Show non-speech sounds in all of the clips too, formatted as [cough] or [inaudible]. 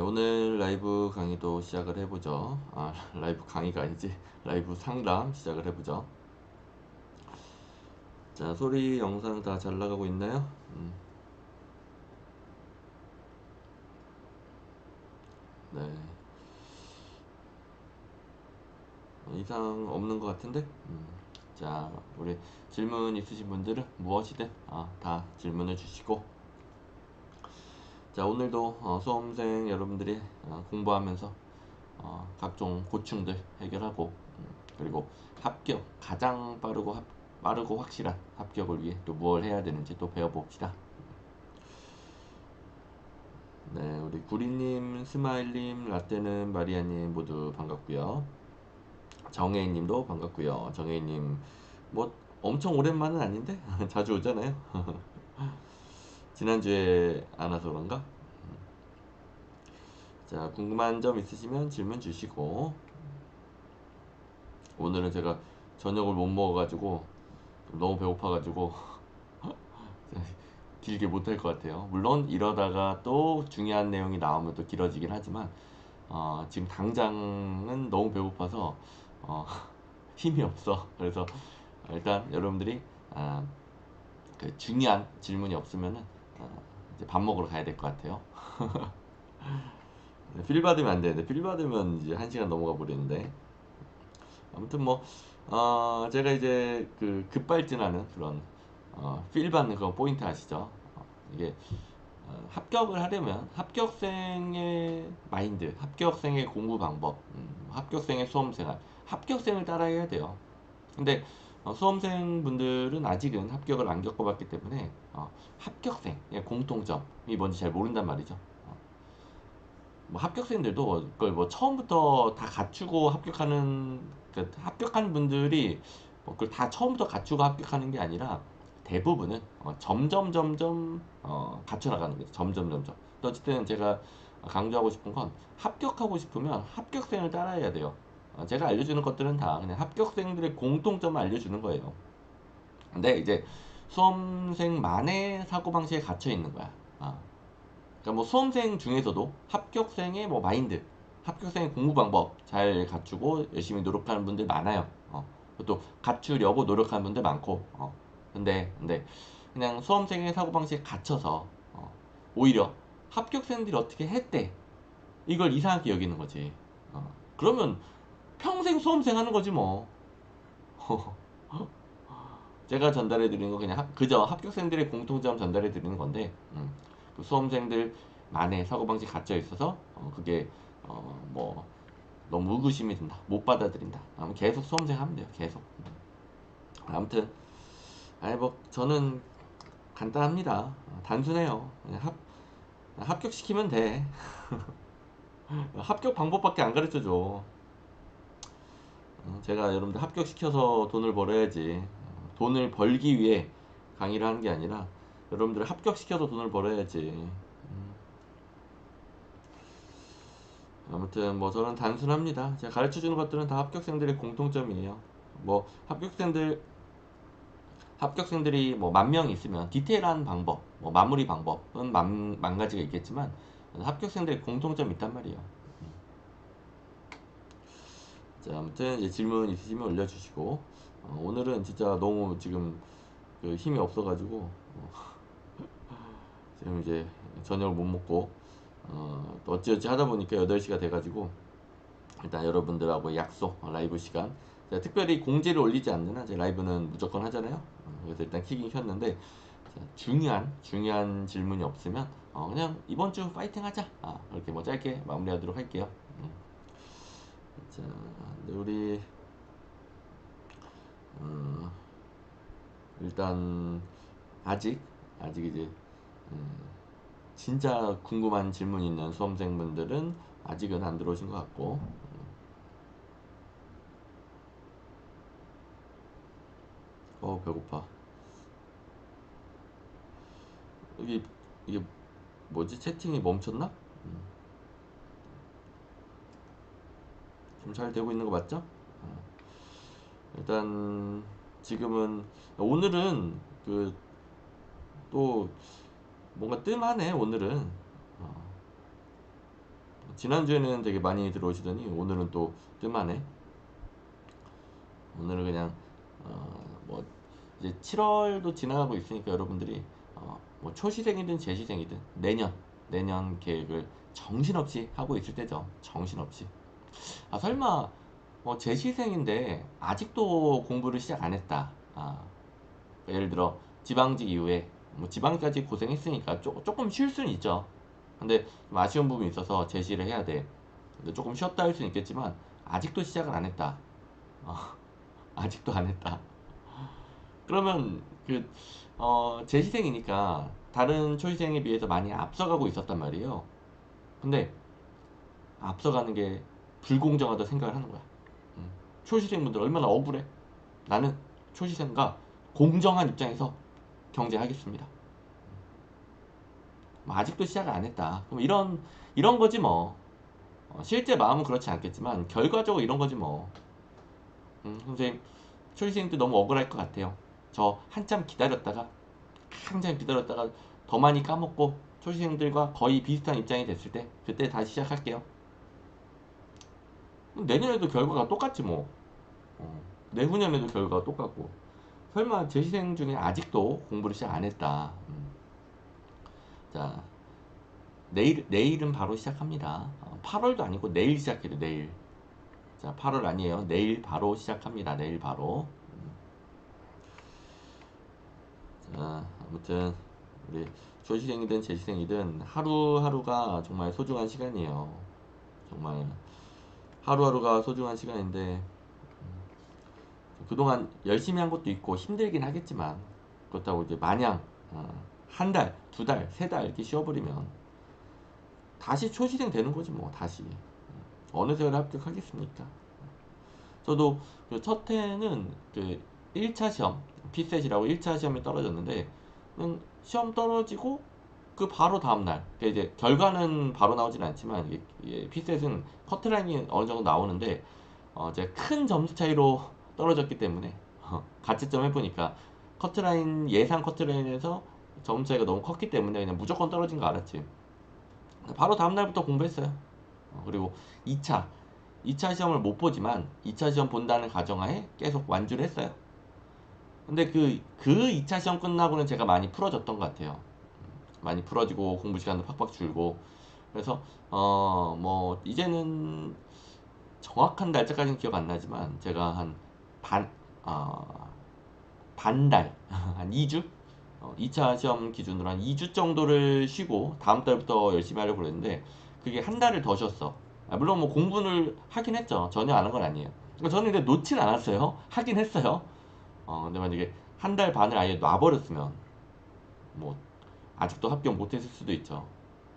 오늘 라이브 강의도 시작을 해보죠. 아, [laughs] 라이브 강의가 아니지. 라이브 상담 시작을 해보죠. 자, 소리 영상 다 잘 나가고 있나요? 음. 네. 이상 없는 것 같은데? 음. 자, 우리 질문 있으신 분들은 무엇이든 아, 다 질문을 주시고 자 오늘도 어, 수험생 여러분들이 어, 공부하면서 어, 각종 고충들 해결하고 음, 그리고 합격 가장 빠르고 합, 빠르고 확실한 합격을 위해 또 무엇을 해야 되는지 또 배워봅시다. 네, 우리 구리님, 스마일님, 라떼는 마리아님 모두 반갑고요. 정혜인님도 반갑고요. 정혜인님 뭐 엄청 오랜만은 아닌데 [laughs] 자주 오잖아요. [laughs] 지난주에 안 와서 그런가? 음. 자, 궁금한 점 있으시면 질문 주시고 오늘은 제가 저녁을 못 먹어가지고 너무 배고파가지고 [laughs] 길게 못할 것 같아요. 물론 이러다가 또 중요한 내용이 나오면 또 길어지긴 하지만 어, 지금 당장은 너무 배고파서 어, [laughs] 힘이 없어. 그래서 일단 여러분들이 아, 그 중요한 질문이 없으면은 이제 밥 먹으러 가야 될 것 같아요. [laughs] 필 받으면 안 되는데 필 받으면 이제 한 시간 넘어가 버리는데 아무튼 뭐 어, 제가 이제 그 급발진하는 그런 어, 필 받는 그런 포인트 아시죠? 어, 이게 어, 합격을 하려면 합격생의 마인드, 합격생의 공부 방법, 음, 합격생의 수험생활, 합격생을 따라해야 돼요. 근데 어, 수험생분들은 아직은 합격을 안 겪어봤기 때문에 어, 합격생의 공통점이 뭔지 잘 모른단 말이죠. 어, 뭐 합격생들도 그걸 뭐 처음부터 다 갖추고 합격하는 그 합격한 분들이 뭐 그걸 다 처음부터 갖추고 합격하는 게 아니라 대부분은 어, 점점 점점 어, 갖춰나가는 거죠. 점점 점점. 어쨌든 제가 강조하고 싶은 건 합격하고 싶으면 합격생을 따라해야 돼요. 어, 제가 알려주는 것들은 다 그냥 합격생들의 공통점을 알려주는 거예요. 근데 이제 수험생만의 사고방식에 gat혀 있는 거야. 아. 그러니까 뭐 수험생 중에서도 합격생의 뭐 마인드, 합격생의 공부 방법 잘 갖추고 열심히 노력하는 분들 많아요. 어. 또 갖추려고 노력하는 분들 많고. 어. 근데 근데 그냥 수험생의 사고방식에 갇혀서 어. 오히려 합격생들이 어떻게 했대 이걸 이상하게 여기는 거지. 어. 그러면 평생 수험생 하는 거지 뭐. [laughs] 제가 전달해 드리는 거 그냥 합, 그저 합격생들의 공통점 전달해 드리는 건데 음, 그 수험생들만의 사고방식 갇혀 있어서 어, 그게 어, 뭐 너무 의구심이 든다. 못 받아들인다. 아무 계속 수험생 하면 돼요 계속. 음. 아무튼 아니 뭐 저는 간단합니다. 단순해요. 그냥 합 합격시키면 돼. [laughs] 합격 방법밖에 안 가르쳐 줘. 어, 제가 여러분들 합격시켜서 돈을 벌어야지. 돈을 벌기 위해 강의를 하는 게 아니라 여러분들 합격시켜서 돈을 벌어야지. 음. 아무튼 뭐 저는 단순합니다. 제가 가르쳐주는 것들은 다 합격생들의 공통점이에요. 뭐 합격생들 합격생들이 뭐 만 명 있으면 디테일한 방법 뭐 마무리 방법은 만, 만 가지가 있겠지만 합격생들의 공통점이 있단 말이에요 자, 아무튼 이제 질문 있으시면 올려주시고 어, 오늘은 진짜 너무 지금 그 힘이 없어가지고 어, [laughs] 지금 이제 저녁을 못 먹고 어, 또 어찌어찌 하다 보니까 8시가 돼가지고 일단 여러분들하고 약속 어, 라이브 시간. 제가 특별히 공지를 올리지 않는 한 제 라이브는 무조건 하잖아요. 어, 그래서 일단 키긴 켰는데 자, 중요한 중요한 질문이 없으면 어, 그냥 이번 주 파이팅 하자. 아, 이렇게 뭐 짧게 마무리하도록 할게요 자, 우리 어, 일단 아직 아직 이제 음, 진짜 궁금한 질문 있는 수험생분들은 아직은 안 들어오신 것 같고 어 배고파 여기 이게 뭐지 채팅이 멈췄나? 음. 좀 잘 되고 있는 거 맞죠? 어. 일단 지금은 오늘은 그 또 뭔가 뜸하네 오늘은 어. 지난주에는 되게 많이 들어오시더니 오늘은 또 뜸하네. 오늘은 그냥 어, 뭐 이제 7월도 지나가고 있으니까 여러분들이 어, 뭐 초시생이든 재시생이든 내년 내년 계획을 정신없이 하고 있을 때죠. 정신없이. 아 설마 뭐 재시생인데 아직도 공부를 시작 안 했다. 아, 예를 들어 지방직 이후에 뭐 지방까지 고생했으니까 조, 조금 쉴 수는 있죠. 근데 좀 아쉬운 부분이 있어서 제시를 해야 돼. 근데 조금 쉬었다 할 수는 있겠지만 아직도 시작을 안 했다. 어, [laughs] 아직도 안 했다. 그러면 그 어, 재시생이니까 다른 초시생에 비해서 많이 앞서가고 있었단 말이에요. 근데 앞서가는 게 불공정하다 생각을 하는 거야. 음. 초시생분들 얼마나 억울해? 나는 초시생과 공정한 입장에서 경제하겠습니다. 뭐 아직도 시작을 안 했다. 그럼 이런 이런 거지 뭐. 어, 실제 마음은 그렇지 않겠지만 결과적으로 이런 거지 뭐. 음, 선생님 초시생 때 너무 억울할 것 같아요. 저 한참 기다렸다가 한참 기다렸다가 더 많이 까먹고 초시생들과 거의 비슷한 입장이 됐을 때 그때 다시 시작할게요. 내년에도 결과가 똑같지 뭐. 어, 내후년에도 결과가 똑같고. 설마 재시생 중에 아직도 공부를 시작 안 했다. 음. 자, 내일, 내일은 바로 시작합니다. 어, 8월도 아니고 내일 시작해요, 내일. 자, 8월 아니에요. 내일 바로 시작합니다. 내일 바로. 음. 자, 아무튼, 우리 조시생이든 재시생이든 하루하루가 정말 소중한 시간이에요. 정말 하루하루가 소중한 시간인데, 그동안 열심히 한 것도 있고 힘들긴 하겠지만 그렇다고 이제 마냥 어, 한 달, 두 달, 세 달 이렇게 쉬어버리면 다시 초시생 되는 거지 뭐 다시 어느 세월에 합격하겠습니까? 저도 그첫 해는 그 1차 시험 피셋이라고 1차 시험에 떨어졌는데 음, 시험 떨어지고 그 바로 다음날 그러니까 이제 결과는 바로 나오진 않지만 이게, 이게 피셋은 커트라인이 어느 정도 나오는데 어, 제가 큰 점수 차이로 떨어졌기 때문에 어, 가채점 해보니까 커트라인 예상 커트라인에서 점수 차이가 너무 컸기 때문에 그냥 무조건 떨어진 거 알았지. 바로 다음 날부터 공부했어요. 어, 그리고 2차 2차 시험을 못 보지만 2차 시험 본다는 가정하에 계속 완주를 했어요. 근데 그, 그 2차 시험 끝나고는 제가 많이 풀어졌던 것 같아요. 많이 풀어지고 공부 시간도 팍팍 줄고. 그래서, 어, 뭐, 이제는 정확한 날짜까지는 기억 안 나지만 제가 한 반, 어, 반달, [laughs] 한 2주? 어, 2차 시험 기준으로 한 2주 정도를 쉬고 다음 달부터 열심히 하려고 그랬는데 그게 한 달을 더 쉬었어. 아, 물론 뭐 공부를 하긴 했죠. 전혀 안 한 건 아니에요. 그러니까 저는 근데 놓진 않았어요. [laughs] 하긴 했어요. 어, 근데 만약에 한 달 반을 아예 놔버렸으면 뭐 아직도 합격 못했을 수도 있죠.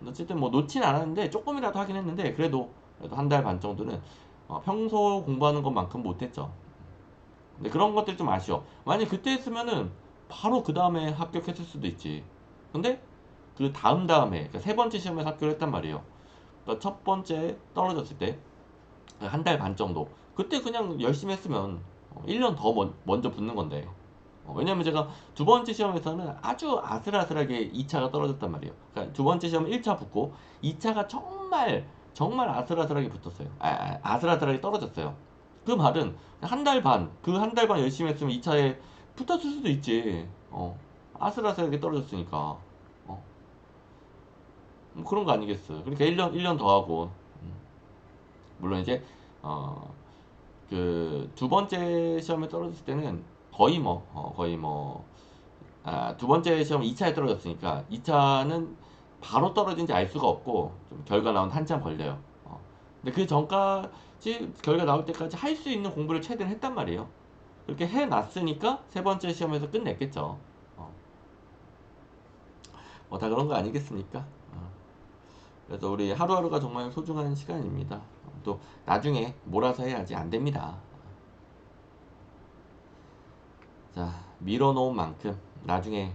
어쨌든 뭐 놓진 않았는데 조금이라도 하긴 했는데 그래도 한달 반 정도는 어, 평소 공부하는 것만큼 못했죠. 근데 그런 것들 좀 아쉬워. 만약 그때 했으면은 바로 그 다음에 합격했을 수도 있지. 근데 그 다음 다음에 그러니까 세 번째 시험에서 합격을 했단 말이에요. 그러니까 첫 번째 떨어졌을 때 한 달 반 정도. 그때 그냥 열심히 했으면 1년 어, 더 먼저 붙는 건데. 어, 왜냐면 제가 두 번째 시험에서는 아주 아슬아슬하게 2차가 떨어졌단 말이에요. 그러니까 두 번째 시험 1차 붙고 2차가 정말 정말 아슬아슬하게 붙었어요. 아, 아 슬아슬하게 떨어졌어요. 그 말은 한 달 반, 그 한 달 반 열심히 했으면 2차에 붙었을 수도 있지. 어. 아슬아슬하게 떨어졌으니까. 어. 뭐 그런 거 아니겠어. 그러니까 1년, 1년 더 하고. 음. 물론 이제, 어, 그, 두 번째 시험에 떨어졌을 때는 거의 뭐, 어, 거의 뭐, 아, 두 번째 시험 2차에 떨어졌으니까 2차는 바로 떨어진지 알 수가 없고, 좀 결과 나온 한참 걸려요. 어. 근데 그 전까, 결과 나올 때까지 할 수 있는 공부를 최대한 했단 말이에요. 그렇게 해놨으니까 세 번째 시험에서 끝냈겠죠. 어. 뭐다 그런 거 아니겠습니까? 어. 그래서 우리 하루하루가 정말 소중한 시간입니다. 또 나중에 몰아서 해야지 안 됩니다. 자 밀어놓은 만큼 나중에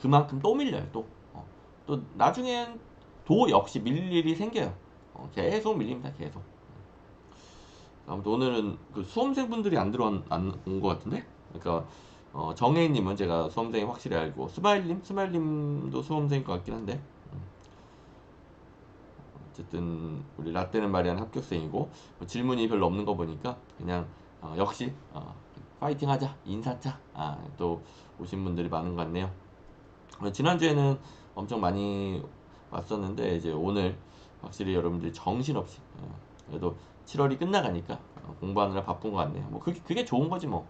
그만큼 또 밀려요 또. 어. 또 나중엔 도 역시 밀릴 일이 생겨요. 어, 계속 밀립니다 계속. 아무튼 오늘은 그 수험생분들이 안 들어온 것 같은데? 그러니까 어, 정혜인님은 제가 수험생이 확실히 알고 스마일님? 스마일님도 수험생일 것 같긴 한데 음. 어쨌든 우리 라떼는 말이한 합격생이고 뭐 질문이 별로 없는 거 보니까 그냥 어, 역시 어, 파이팅 하자 인사차 아, 또 오신 분들이 많은 것 같네요. 어, 지난주에는 엄청 많이 왔었는데 이제 오늘 확실히 여러분들이 정신없이 어, 그래도 7월이 끝나가니까 어, 공부하느라 바쁜 것 같네요. 뭐 그게, 그게 좋은 거지 뭐.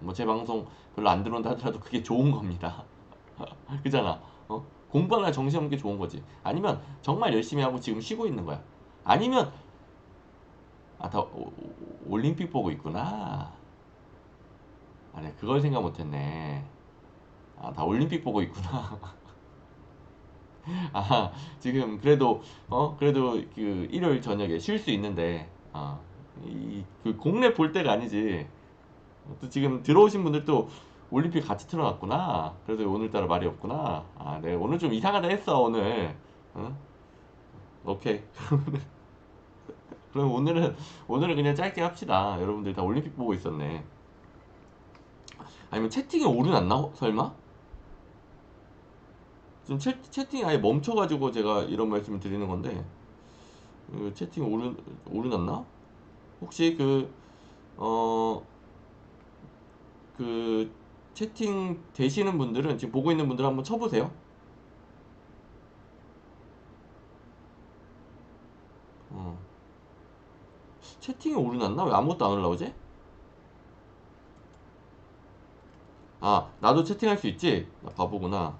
뭐제 방송 별로 안 들어온다 하더라도 그게 좋은 겁니다. [laughs] 그잖아. 어? 공부하느라 정신없는 게 좋은 거지. 아니면 정말 열심히 하고 지금 쉬고 있는 거야. 아니면 아다 올림픽 보고 있구나 아, 네, 그걸 생각 못했네. 아, 다 올림픽 보고 있구나. [laughs] 아, 지금 그래도 어 그래도 그 일요일 저녁에 쉴 수 있는데 아, 이 그 공례 볼 때가 아니지. 또 지금 들어오신 분들도 올림픽 같이 틀어놨구나. 그래서 오늘따라 말이 없구나. 아, 네 오늘 좀 이상하다 했어 오늘. 어? 오케이. [laughs] 그럼 오늘은 오늘은 그냥 짧게 합시다. 여러분들 다 올림픽 보고 있었네. 아니면 채팅에 오류 났나? 설마? 지금 채, 채팅이 아예 멈춰가지고 제가 이런 말씀을 드리는 건데 그 채팅 오류, 오류 났나? 혹시 그, 어, 그 채팅 되시는 분들은 지금 보고 있는 분들 한번 쳐보세요. 어. 채팅이 오류 났나? 왜 아무것도 안 올라오지? 아 나도 채팅할 수 있지? 나 바보구나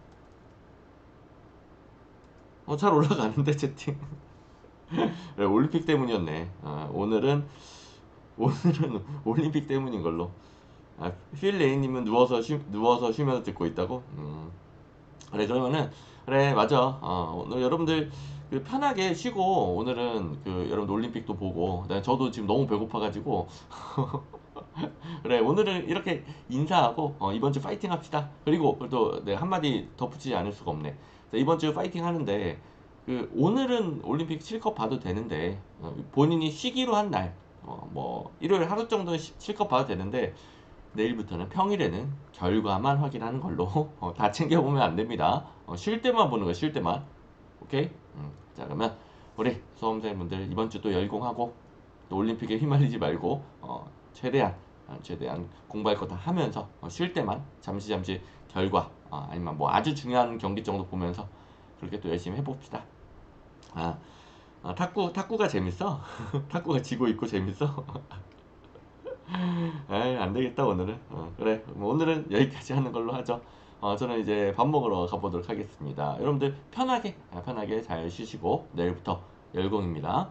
어 잘 올라가는데 채팅 [laughs] 올림픽 때문이었네 아, 오늘은 오늘은 [laughs] 올림픽 때문인 걸로 아, 필레이님은 누워서 쉬, 누워서 쉬면서 듣고 있다고? 음. 그래 그러면은 그래 맞아 어, 오늘 여러분들 그 편하게 쉬고 오늘은 그 여러분 올림픽도 보고 저도 지금 너무 배고파가지고 [laughs] [laughs] 그래 오늘은 이렇게 인사하고 어, 이번 주 파이팅 합시다. 그리고 또 네, 한마디 덧붙이지 않을 수가 없네. 자, 이번 주 파이팅 하는데 그 오늘은 올림픽 실컷 봐도 되는데 어, 본인이 쉬기로 한 날, 어, 뭐 일요일 하루 정도는 시, 실컷 봐도 되는데 내일부터는 평일에는 결과만 확인하는 걸로 [laughs] 어, 다 챙겨보면 안 됩니다. 어, 쉴 때만 보는 거야, 쉴 때만. 오케이? 음, 자 그러면 우리 수험생분들 이번 주또 열공하고 또 올림픽에 휘말리지 말고 어, 최대한 어, 최대한 공부할 거 다 하면서 어, 쉴 때만 잠시 잠시 결과 어, 아니면 뭐 아주 중요한 경기 정도 보면서 그렇게 또 열심히 해봅시다. 아, 아 탁구 탁구가 재밌어? [laughs] 탁구가 지고 있고 재밌어? [laughs] 에이, 안 되겠다 오늘은. 어, 그래 뭐 오늘은 여기까지 하는 걸로 하죠. 어, 저는 이제 밥 먹으러 가보도록 하겠습니다. 여러분들 편하게 편하게 잘 쉬시고 내일부터 열공입니다.